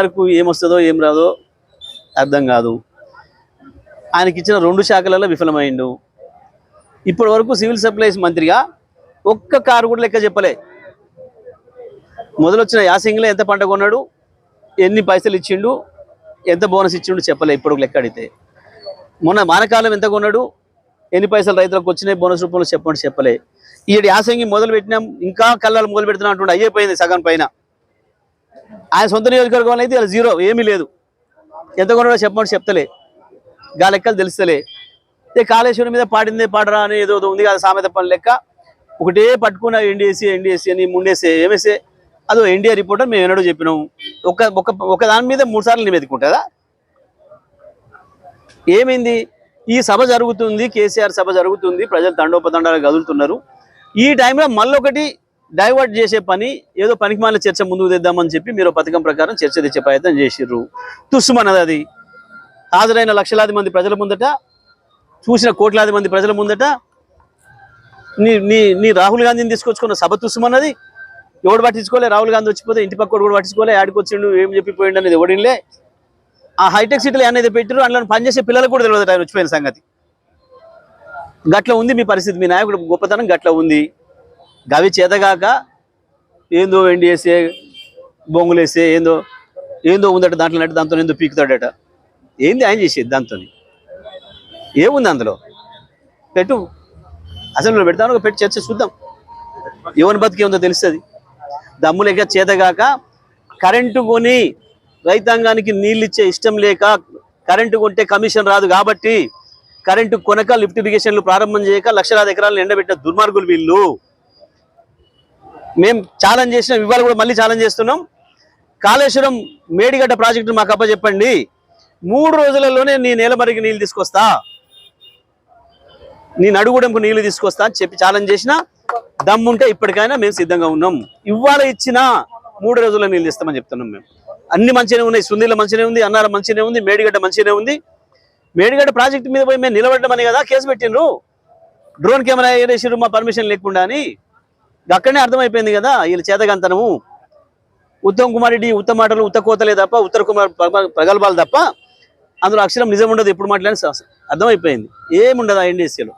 వరకు ఏమొస్తుందో ఏం రాదో అర్థం కాదు. ఆయనకి ఇచ్చిన రెండు శాఖలలో విఫలమైండు. ఇప్పటి వరకు సివిల్ సప్లైస్ మంత్రిగా ఒక్క కారు కూడా లెక్క చెప్పలే. మొదలొచ్చిన యాసింగ్లో ఎంత పంట కొన్నాడు ఎన్ని పైసలు ఇచ్చిండు ఎంత బోనస్ ఇచ్చిండు చెప్పలే ఇప్పుడు లెక్క అడిగితే. మొన్న మానకాలం ఎంత కొన్నాడు ఎన్ని పైసలు రైతులకు వచ్చినాయి బోనస్ రూపంలో చెప్పండి చెప్పలే. ఈ యాసంగి మొదలు పెట్టినాం ఇంకా కళ్ళాలు మొదలు పెడుతున్నా అంటుండే అయ్యిపోయింది సగం పైన. ఆయన సొంత నియోజకవర్గం అయితే ఇలా జీరో ఏమీ లేదు. ఎంత కొన్నాడో చెప్పమని చెప్తలే. గా లెక్కలు తెలుస్తలే. ఇదే కాళేశ్వరం మీద పాడిందే పాడరా అని ఏదో ఉంది కదా సామెత పని లెక్క. ఒకటే పట్టుకున్న ఎన్డీఎస్సీ ఎన్డీఎస్సీ అని ముండేసే ఏమేసే అదో ఎన్డీఏ రిపోర్టర్ మేము ఎన్నడూ చెప్పినాం. ఒక ఒక ఒక దాని మీద మూడు సార్లు నివేదికుంటుందా? ఏమైంది? ఈ సభ జరుగుతుంది కేసీఆర్ సభ జరుగుతుంది ప్రజలు తండోపతండాలు కదులుతున్నారు. ఈ టైంలో మళ్ళొకటి డైవర్ట్ చేసే పని ఏదో పనికిమాల చర్చ ముందుకు తెద్దామని చెప్పి మీరు పథకం ప్రకారం చర్చ తెచ్చే ప్రయత్నం చేసిర్రు. తుస్సుమన్నది అది. హాజరైన లక్షలాది మంది ప్రజల ముందట చూసిన కోట్లాది మంది ప్రజల ముందట నీ నీ నీ రాహుల్ గాంధీని తీసుకొచ్చుకున్న సభ తుస్సుమన్నది ఎవడు పట్టించుకోలే? రాహుల్ గాంధీ వచ్చిపోతే ఇంటి పక్క కూడా పట్టించుకోలే. ఆడికి వచ్చిండు ఏం చెప్పిపోయిండు అనేది ఎవడిలే ఆ హైటెక్ సిటీలో అనేది పెట్టారు అందులో పనిచేసే పిల్లలకు కూడా తెలియదు ఆయన వచ్చిపోయిన సంగతి. గట్ల ఉంది మీ పరిస్థితి మీ నాయకుడు గొప్పతనం గట్ల ఉంది. గవి చేతగాక ఏందో వెండి వేసే బొంగులేసే ఏందో ఏందో ఉందట దాంట్లో నట్టు దాంతో ఏందో పీకుతాడట. ఏంది ఆయన చేసేది దాంతో ఏముంది అందులో? పెట్టు. అసలు పెడతాను పెట్టి చర్చ చూద్దాం. ఎవరి బతికి ఉందో తెలుస్తుంది దమ్ములేక చేతగాక కరెంటు కొని రైతాంగానికి నీళ్ళు ఇచ్చే ఇష్టం లేక కరెంటు కొంటే కమిషన్ రాదు కాబట్టి కరెంటు కొనక లిఫ్ట్ ఇరిగేషన్లు ప్రారంభం చేయక లక్షలాది ఎకరాలను ఎండబెట్టిన దుర్మార్గులు వీళ్ళు. మేము ఛాలెంజ్ చేసిన ఇవాళ కూడా మళ్ళీ ఛాలెంజ్ చేస్తున్నాం. కాళేశ్వరం మేడిగడ్డ ప్రాజెక్టు మాకు అప్పచెప్పండి. మూడు రోజులలోనే నీ నేలమరికి నీళ్ళు తీసుకొస్తా. నీ నడుగుడంకు నీళ్ళు తీసుకొస్తా అని చెప్పి ఛాలెంజ్ చేసిన. దమ్ముంటే ఇప్పటికైనా మేము సిద్ధంగా ఉన్నాం. ఇవాళ ఇచ్చిన మూడు రోజుల్లో నీళ్ళు ఇస్తామని చెప్తున్నాం మేము అన్ని మంచిగానే ఉన్నాయి. సుందీల మంచిగానే ఉంది అన్నారం మంచిగానే ఉంది మేడిగడ్డ మంచిగానే ఉంది. మేడిగడ్డ ప్రాజెక్ట్ మీద పోయి మేము నిలబడ్డమని కదా కేసు పెట్టిండ్రు. డ్రోన్ కెమెరా వేసిర్రు మా పర్మిషన్ లేకుండా అని. అక్కడనే అర్థమైపోయింది కదా వీళ్ళ చేతగంతనము. ఉత్తమ్ కుమార్ రెడ్డి ఉత్తమ మాటలు ఉత్త కోతలే తప్ప ఉత్తర కుమార్ ప్రగల్భాలు తప్ప అందులో అక్షరం నిజం ఉండదు ఎప్పుడు మాట్లాడిన అర్థమైపోయింది. ఏముండదు ఆ ఎన్డీఎస్సీలో